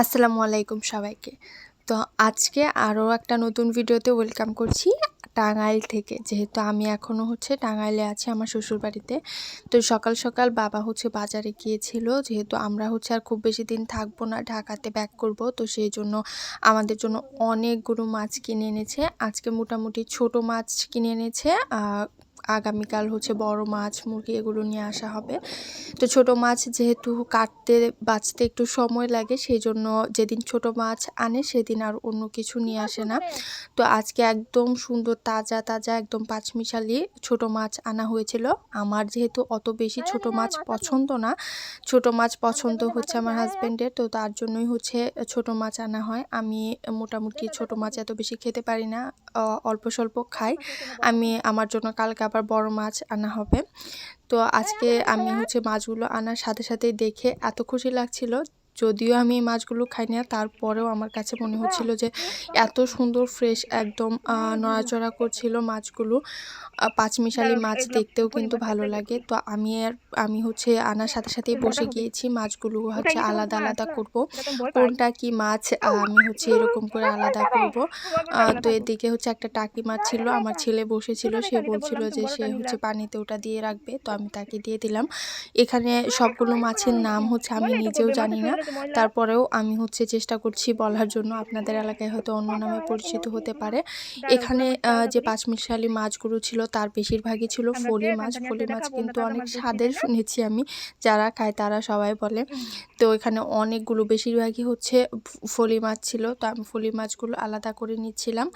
আসসালামু আলাইকুম সবাইকে। তো আজকে আরও একটা নতুন ভিডিওতে ওয়েলকাম করছি টাঙ্গাইল থেকে। যেহেতু আমি এখনও হচ্ছে টাঙ্গাইলে আছি আমার শ্বশুরবাড়িতে। তো সকাল সকাল বাবা হচ্ছে বাজারে গিয়েছিল। যেহেতু আমরা হচ্ছে আর খুব বেশি দিন থাকব না, ঢাকাতে ব্যাক করব। তো সেই জন্য আমাদের জন্য অনেকগুলো মাছ কিনে এনেছে। আজকে মোটামুটি ছোট মাছ কিনে এনেছে। আগামীকাল হচ্ছে বড় মাছ, মুরগি এগুলো নিয়ে আসা হবে। তো ছোট মাছ যেহেতু কাটতে, বাঁচতে একটু সময় লাগে সেই জন্য যেদিন ছোট মাছ আনে সেদিন আর অন্য কিছু নিয়ে আসে না। তো আজকে একদম সুন্দর, তাজা তাজা একদম পাঁচমিশালি ছোট মাছ আনা হয়েছিল। আমার যেহেতু অত বেশি ছোট মাছ পছন্দ না, ছোট মাছ পছন্দ হচ্ছে আমার হাজব্যান্ডের তো তার জন্যই হচ্ছে ছোট মাছ আনা হয়। আমি মোটামুটি ছোট মাছ এত বেশি খেতে পারি না। অল্প স্বল্প খাই। আমি আমার জন্য কালকে আবার বড় মাছ আনা হবে। তো আজকে আমি হচ্ছে মাছগুলো আনার সাথে সাথে দেখে এত খুশি লাগছিল যদিও আমি এই মাছগুলো খাই না তারপরেও আমার কাছে মনে হচ্ছিল যে এত সুন্দর ফ্রেশ একদম নড়াচড়া করছিল মাছগুলো। পাঁচমিশালি মাছ দেখতেও কিন্তু ভালো লাগে। তো আমি আর আমি হচ্ছে আনার সাথে সাথেই বসে গিয়েছি মাছগুলো হচ্ছে আলাদা আলাদা করব। কোনটা কি মাছ আমি হচ্ছে এরকম করে আলাদা করব। তো এদিকে হচ্ছে একটা টাকি মাছ ছিল আমার ছেলে বসেছিল সে বলছিল যে সে হচ্ছে পানিতে ওটা দিয়ে রাখবে। তো আমি তাকে দিয়ে দিলাম। এখানে সবগুলো মাছের নাম হচ্ছে আমি নিজেও জানি না। তারপরেও আমি হচ্ছে চেষ্টা করছি বলার জন্য। আপনাদের এলাকায় হয়তো অন্য নামে পরিচিত হতে পারে। এখানে যে পাঁচমিশালি মাছগুলো ছিল তার বেশিরভাগই ছিল ফলি মাছ। ফলি মাছ কিন্তু অনেক স্বাদের শুনেছি আমি যারা খায় তারা সবাই বলে। তো এখানে অনেকগুলো বেশিরভাগই হচ্ছে ফলি মাছ ছিল তো আমি ফলি মাছগুলো আলাদা করে নিচ্ছিলাম।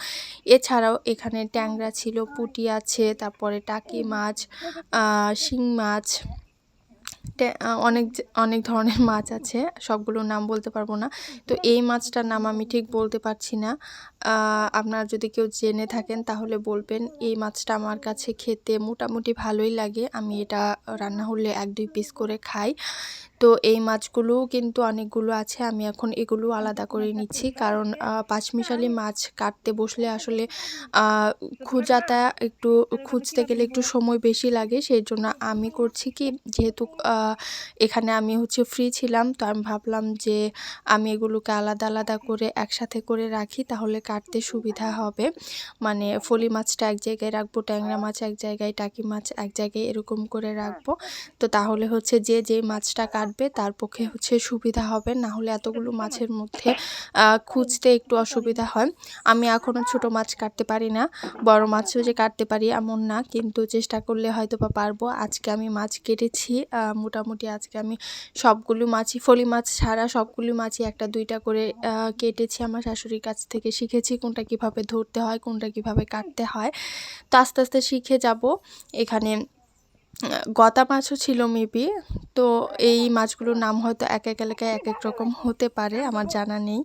এছাড়াও এখানে ট্যাংরা ছিল পুটি আছে তারপরে টাকি মাছ শিং মাছ অনেক অনেক ধরনের মাছ আছে, সবগুলোর নাম বলতে পারব না। তো এই মাছটার নাম আমি ঠিক বলতে পারছি না। আপনারা যদি কেউ জেনে থাকেন তাহলে বলবেন, এই মাছটা আমার কাছে খেতে মোটামুটি ভালোই লাগে। আমি এটা রান্না হলে এক দুই পিস করে খাই। তো এই মাছগুলোও কিন্তু অনেকগুলো আছে, আমি এখন এগুলো আলাদা করে নিচ্ছি। কারণ পাঁচমিশালি মাছ কাটতে বসলে আসলে খুঁজাটা একটু, খুঁজতে গেলে একটু সময় বেশি লাগে। সেই জন্য আমি করছি কি, যেহেতু এখানে আমি হচ্ছে ফ্রি ছিলাম, তো আমি ভাবলাম যে আমি এগুলোকে আলাদা আলাদা করে একসাথে করে রাখি, তাহলে কাটতে সুবিধা হবে। মানে ফলি মাছটা এক জায়গায় রাখব, ট্যাংরা মাছ এক জায়গায়, টাকি মাছ এক জায়গায় এরকম করে রাখব। তো তাহলে হচ্ছে যে যে মাছটা কাটবে তার পক্ষে হচ্ছে সুবিধা হবে। না হলে এতগুলো মাছের মধ্যে খুঁজতে একটু অসুবিধা হয়। আমি এখনও ছোট মাছ কাটতে পারি না। বড় মাছও যে কাটতে পারি এমন না, কিন্তু চেষ্টা করলে হয়তো বা পারব। আজকে আমি মাছ কেটেছি মোটামুটি আজকে আমি সবগুলো মাছই, ফলি মাছ ছাড়া সবগুলো মাছই একটা দুইটা করে কেটেছি আমার শাশুড়ির কাছ থেকে। শিখেছি কোনটা কীভাবে ধরতে হয়, কোনটা কীভাবে কাটতে হয়। তো আস্তে আস্তে শিখে যাব। এখানে গতা মাছও ছিল মেবি তো এই মাছগুলোর নাম হয়তো এক এক এলাকায় এক এক রকম হতে পারে, আমার জানা নেই।